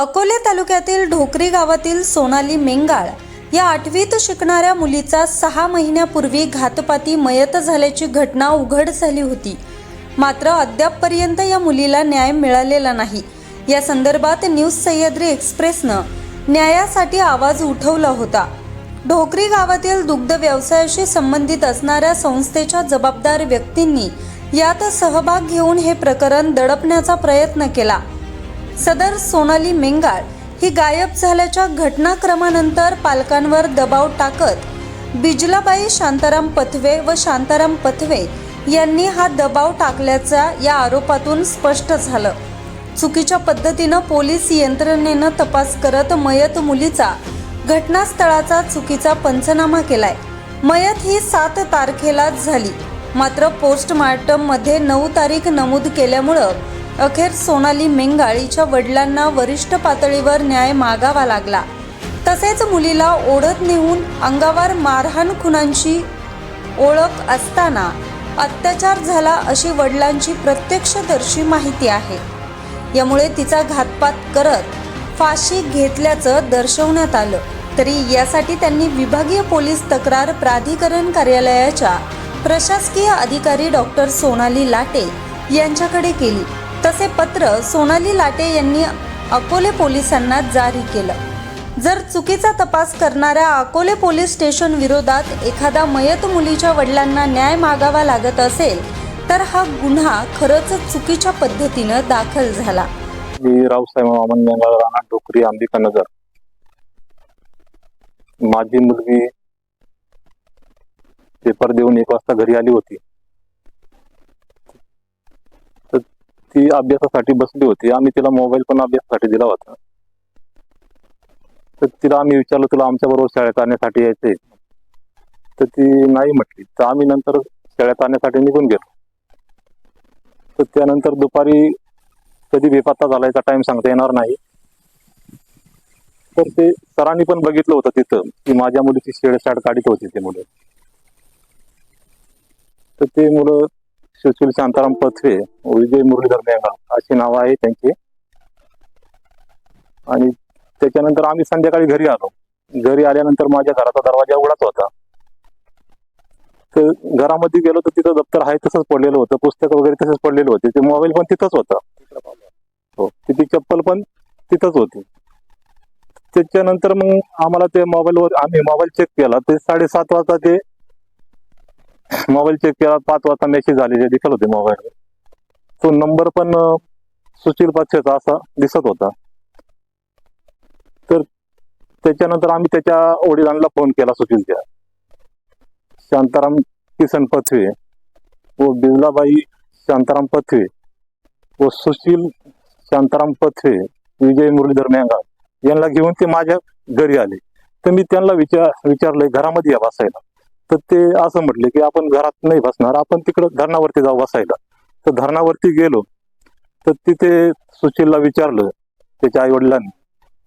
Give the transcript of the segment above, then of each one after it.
अकोले तालुक्यातील ढोकरी गावातील सोनाली मेंगाळ या आठवीत शिकणाऱ्या मुलीचा सहा महिन्यापूर्वी घातपाती मयत झाल्याची घटना उघड झाली होती. मात्र अद्यापपर्यंत या मुलीला न्याय मिळालेला नाही. या संदर्भात न्यूज सह्याद्री एक्सप्रेसनं न्यायासाठी आवाज उठवला होता. ढोकरी गावातील दुग्ध व्यवसायाशी संबंधित असणाऱ्या संस्थेच्या जबाबदार व्यक्तींनी यात सहभाग घेऊन हे प्रकरण दडपण्याचा प्रयत्न केला. सदर सोनाली मेंगाळ ही गायब झाल्याच्या घटनाक्रमानंतर पालकांवर दबाव टाकत बिजलाबाई शांताराम पथवे व शांताराम पथवे यांनी हा दबाव टाकल्याचा या आरोपातून स्पष्ट झालं. चुकीच्या पद्धतीनं पोलीस यंत्रणेनं तपास करत मयत मुलीचा घटनास्थळाचा चुकीचा पंचनामा केलाय. मयत ही सात तारखेलाच झाली. मात्र पोस्टमार्टममध्ये नऊ तारीख नमूद केल्यामुळं अखेर सोनाली मेंगाळीच्या वडिलांना वरिष्ठ पातळीवर न्याय मागावा लागला. तसेच मुलीला ओढत नेऊन अंगावर मारहाण खुनांची ओळख असताना अत्याचार झाला अशी वडिलांची प्रत्यक्षदर्शी माहिती आहे. यामुळे तिचा घातपात करत फाशी घेतल्याचं दर्शवण्यात आलं. तरी यासाठी त्यांनी विभागीय पोलीस तक्रार प्राधिकरण कार्यालयाच्या प्रशासकीय अधिकारी डॉक्टर सोनाली लाटे यांच्याकडे केली. तसे पत्र सोनाली लाटे यांनी अकोले पोलिसांना जारी केलं. जर चुकीचा तपास करणाऱ्या अकोले पोलीस स्टेशन विरोधात एखादा मयत मुलीच्या वडिलांना न्याय मागावा लागत असेल तर हा गुन्हा खरंच चुकीच्या पद्धतीनं दाखल झाला. मी रावसाहेब वामन राणा डोकरी अंबिका नगर. माझी मुलगी पेपर देऊन एक वाजता घरी आली होती तर ती अभ्यासासाठी बसली होती. आम्ही तिला मोबाईल पण अभ्यासासाठी दिला होता. तर तिला आम्ही विचारलं तुला आमच्या बरोबर शाळेत आणण्यासाठी यायचे तर ती नाही म्हटली. तर आम्ही नंतर शाळेत आणण्यासाठी निघून गेलो. तर त्यानंतर दुपारी कधी बेपत्ता झालायचा टाइम सांगता येणार नाही. तर ते सरांनी पण बघितलं होतं तिथं की माझ्या मुलीची शेडशाड काढीत होती ते मुलं. तर ते मुलं सुशील शांताराम पथवे विजय मुरलीधर मेघा अशी नावं आहे त्यांची. आणि त्याच्यानंतर आम्ही संध्याकाळी घरी आलो. घरी आल्यानंतर माझ्या घराचा दरवाजा उघडाच होता. तर घरामध्ये गेलो तर तिथं दप्तर आहे तसंच पडलेलं होतं पुस्तक वगैरे तसंच पडलेलं होते. ते मोबाईल पण तिथंच होता. हो तिची चप्पल पण तिथंच होती. त्याच्यानंतर मग आम्हाला ते मोबाईलवर आम्ही मोबाईल चेक केला. ते साडेसात वाजता ते मोबाईल चेक केला पाच वाजता मेसेज आलेले दिसत होते मोबाईल तो नंबर पण सुशील पाचशेचा असा दिसत होता. तर त्याच्यानंतर आम्ही त्याच्या वडिलांना फोन केला सुशीलच्या. शांताराम किसन पथवे व बिजलाबाई शांताराम पथवे व सुशील शांताराम पथवे विजय मुरलीधर मेंगा यांना घेऊन ते माझ्या घरी आले. तर मी त्यांना विचार विचारलंय घरामध्ये या बसायला. तर ते असं म्हटले की आपण घरात नाही बसणार आपण तिकडं धरणावरती जाऊ बसायला. तर धरणावरती गेलो तर तिथे सुशीलला विचारलं त्याच्या आई वडिलांनी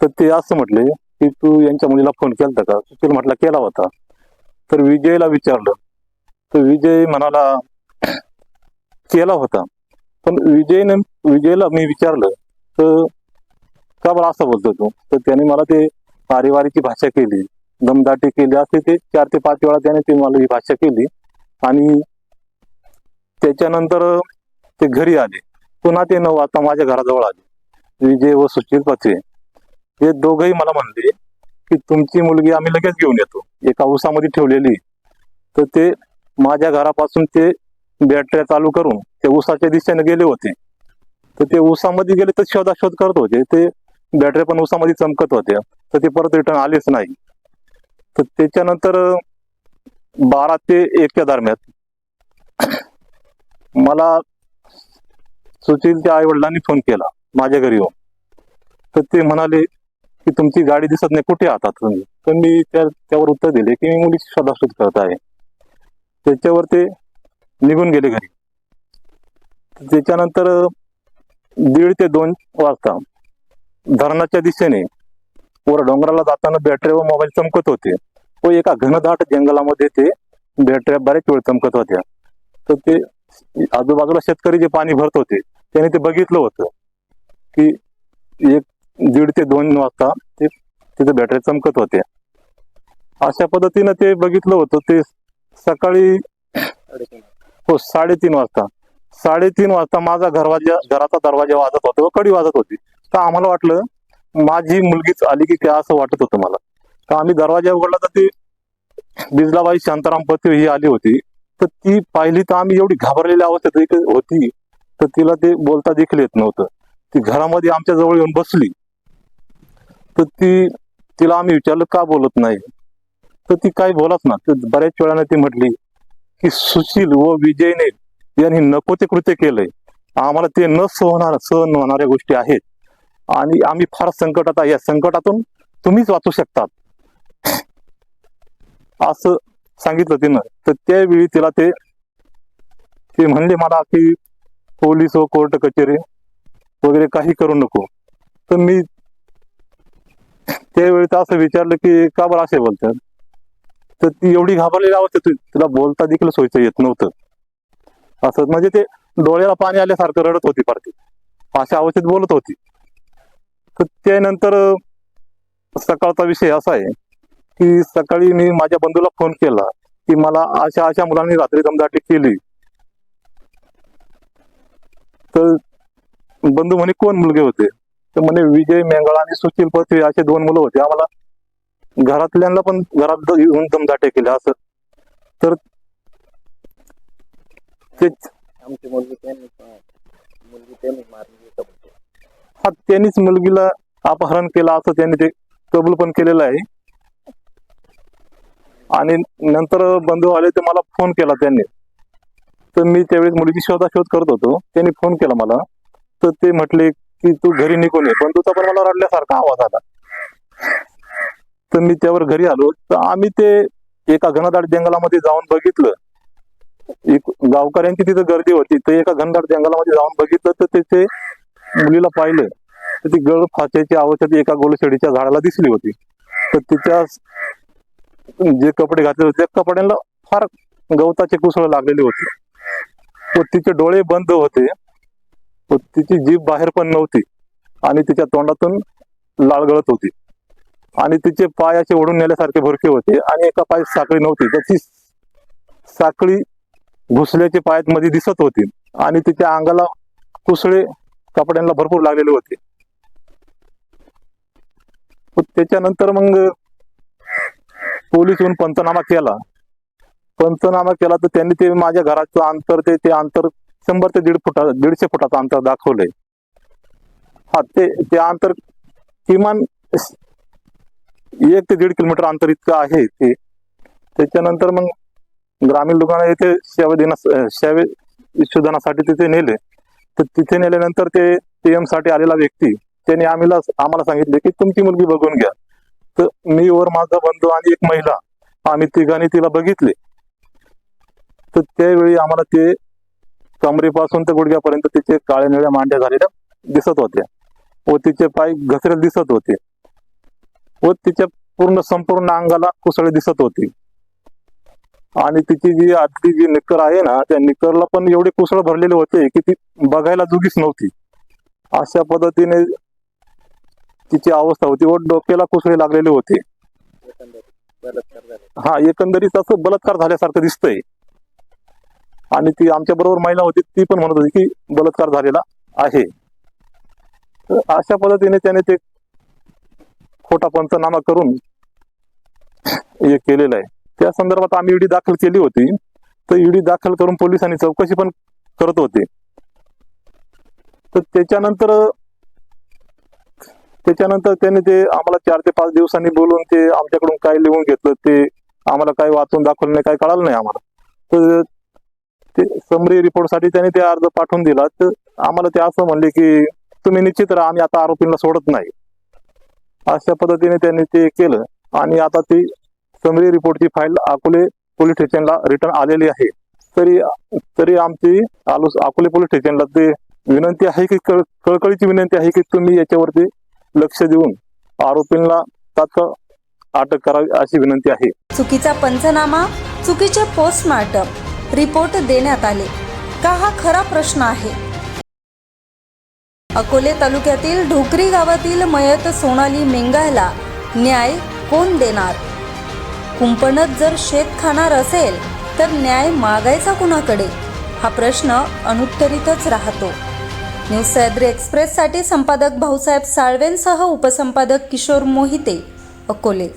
तर ते असं म्हटले की तू यांच्या मुलीला फोन केलता का? सुशील म्हटला केला होता. तर विजयला विचारलं. तर विजय म्हणाला केला होता. पण विजयने विजयला मी विचारलं तर का बरं असं बोलतो तू? तर त्याने मला ते पारिवारीची भाषा केली. दमदाटी केली असे ते. चार ते पाच वेळा त्याने ते मला ही भाषा केली. आणि त्याच्यानंतर ते घरी आले. पुन्हा ते नऊ आता माझ्या घराजवळ आले. विजय व सुशील पथवे हे दोघंही मला म्हणले की तुमची मुलगी आम्ही लगेच घेऊन येतो. एका उसामध्ये ठेवलेली तर ते माझ्या घरापासून ते बॅटऱ्या चालू करून ते उसाच्या दिशेने गेले होते. तर ते उसामध्ये गेले तर शोधाशोध करत होते. ते बॅटरी पण उसामध्ये चमकत होत्या. तर ते परत रिटर्न आलेच नाही. तर त्याच्यानंतर बारा ते एकच्या दरम्यान. मला सुशीलच्या आई वडिलांनी फोन केला माझ्या घरी येऊन. तर ते म्हणाले की तुमची गाडी दिसत नाही कुठे आहात तुम्ही? तर मी त्या त्यावर उत्तर दिले की मी मुलीची शोधाशोध करत आहे. त्याच्यावर ते निघून गेले घरी. त्याच्यानंतर दीड ते दोन वाजता धरणाच्या दिशेने वर डोंगराला जाताना बॅटरी व मोबाईल चमकत होते. व एका घनदाट जंगलामध्ये ते बॅटऱ्या बऱ्याच वेळ चमकत होत्या. तर ते आजूबाजूला शेतकरी जे पाणी भरत होते त्याने ते बघितलं होतं की एक दीड ते दोन वाजता ते तिथे बॅटरी चमकत होते अशा पद्धतीनं ते बघितलं होतं. ते सकाळी हो साडेतीन वाजता. साडेतीन वाजता माझा दरवाजा घराचा दरवाजा वाजत होता व कडी वाजत होती. तर आम्हाला वाटलं माझी मुलगीच आली की काय असं वाटत होतं मला. तर आम्ही दरवाजा उघडला तर ती बिजलाबाई शांताराम पत्रे ही आली होती. तर ती पाहिली तर आम्ही एवढी घाबरलेल्या अवस्थेत होती. तर तिला ते बोलता देखील येत नव्हतं. ती घरामध्ये आमच्या जवळ येऊन बसली. तर ती तिला आम्ही विचारलं का बोलत नाही? तर ती काही बोलत ना तर बऱ्याच वेळाने ती म्हटली की सुशील व विजयने यांनी नको ते कृत्य केलंय. आम्हाला ते न सहणार सहन होणाऱ्या गोष्टी आहेत. आणि आम्ही फार संकटात आहे. या संकटातून तुम्हीच वाचू शकतात. असं सांगितलं तिनं. तर त्यावेळी तिला ते ते म्हणले मला की पोलीस व कोर्ट कचेरी वगैरे काही करू नको. तर मी त्यावेळी तर असं विचारलं की का बरं असे बोलतात? तर ती एवढी घाबरलेली अवस्थेत होती, तिला बोलता देखील सोयचं येत नव्हतं. असं म्हणजे ते डोळ्याला पाणी आल्यासारखं रडत होती फार ती. अशा अवस्थेत बोलत होती. तर त्यानंतर सकाळचा विषय असा आहे की सकाळी मी माझ्या बंधूला फोन केला की मला अशा अशा मुलांनी रात्री दमदाटी केली. तर बंधू म्हणे कोण मुलगे होते? तर म्हणे विजय मेंगळा आणि सुशील पथवे असे दोन मुलं होते. आम्हाला घरातल्यांना पण घरात येऊन दमदाटे केले असं. तर ते आमची मुलगी त्यांनी मुलगी त्यांनी मारली होतं. हा त्यांनीच मुलगीला अपहरण केलं असं त्यांनी ते कबूल पण केलेलं आहे. आणि नंतर बंधू आले तर मला फोन केला त्यांनी. तर मी त्यावेळेस मुलीची शोधाशोध करत होतो. त्यांनी फोन केला मला. तर ते म्हटले की तू घरी निघून ये. बंधूचा पण मला रडल्यासारखा आवाज आला. तर मी त्यावर घरी आलो. तर आम्ही ते एका घनदाट जंगलामध्ये जाऊन बघितलं. एक गावकऱ्यांची तिथं गर्दी होती. तर एका घनदाट जंगलामध्ये जाऊन बघितलं. तर तिथे मुलीला पाहिलं तर ती गळ फासायची ती एका गोलशेडीच्या झाडाला दिसली होती. तर तिच्या जे कपडे घातले होते त्या कपड्यांना फार गवताचे कुसळ लागलेले होते. व तिचे डोळे बंद होते. व तिची जीभ बाहेर पण नव्हती. आणि तिच्या तोंडातून लाळ गळत होती. आणि तिचे पाय असे ओढून नेल्यासारखे भरके होते आणि एका पाय साखळी नव्हती. तर ती साखळी घुसल्याचे पायात मध्ये दिसत होती. आणि तिच्या अंगाला कुसळे कपड्यांना भरपूर लागलेले होते. त्याच्यानंतर मग पोलीस येऊन पंचनामा केला. पंचनामा केला तर त्यांनी ते माझ्या घराचं अंतर ते ते अंतर शंभर ते दीड फुटा दीडशे फुटाचं अंतर दाखवलंय. हा ते ते अंतर किमान एक ते दीड किलोमीटर अंतर इतकं आहे ते. त्याच्यानंतर मग ग्रामीण लोकांना येथे सेवा देण्या सेवे शोधनासाठी तिथे नेले. तर तिथे नेल्यानंतर ते पीएमसाठी आलेला व्यक्ती त्याने आम्हाला आम्हाला सांगितले की तुमची मुलगी बघून घ्या. तर मी वर माझा बंधू आणि एक महिला आम्ही तिघांनी तिला बघितले. तर त्यावेळी आम्हाला ते कमरेपासून ते गुडघ्यापर्यंत तिचे काळ्या निळ्या मांड्या झालेल्या दिसत होत्या व तिचे पाय घसरेल दिसत होते व तिच्या पूर्ण संपूर्ण अंगाला कुसळे दिसत होती. आणि तिची जी आतली जी निकर आहे ना त्या निकरला पण एवढे कुसळ भरलेले होते की ती बघायला जुगीच नव्हती. अशा पद्धतीने तिची अवस्था होती व डोक्याला कुसळे लागलेले होते. हा एकंदरीत असं बलात्कार झाल्यासारखं दिसतंय. आणि ती आमच्या बरोबर महिला होती ती पण म्हणत होती की बलात्कार झालेला आहे. तर अशा पद्धतीने त्याने ते खोटा पंचनामा करून हे केलेलं आहे. त्या संदर्भात आम्ही ईडी दाखल केली होती. तर ईडी दाखल करून पोलिसांनी चौकशी पण करत होते. तर त्याच्यानंतर त्याच्यानंतर त्यांनी ते आम्हाला चार ते पाच दिवसांनी बोलून ते आमच्याकडून काय लिहून घेतलं ते आम्हाला काय वाचून दाखवलं नाही काय कळालं नाही आम्हाला. तर ते समरी रिपोर्टसाठी त्यांनी ते अर्ज पाठवून दिला. तर आम्हाला ते असं म्हणले की तुम्ही निश्चित राहा आम्ही आता आरोपींना सोडत नाही. अशा पद्धतीने त्यांनी ते केलं. आणि आता ती समरी रिपोर्टची फाईल अकोले पोलीस स्टेशनला रिटर्न आलेली आहे. तरी तरी आमची अकोले पोलीस स्टेशनला ते विनंती आहे की कळकळीची विनंती आहे की तुम्ही याच्यावरती लक्ष देऊन आरोपींना तात्काळ अटक करावी अशी विनंती आहे. चुकीचा पंचनामा चुकीचे पोस्टमार्टम रिपोर्ट देण्यात आले. का हा खरा प्रश्न आहे? अकोले तालुक्यातील ढोकरी गावातील मयत सोनाली मेंगायला न्याय कोण देणार? कुंपणत जर शेत खाणार असेल तर न्याय मागायचा कुणाकडे? हा प्रश्न अनुत्तरितच राहतो. न्यूज सह्याद्री एक्सप्रेससाठी संपादक भाऊसाहेब साळवेंसह उपसंपादक किशोर मोहिते अकोले.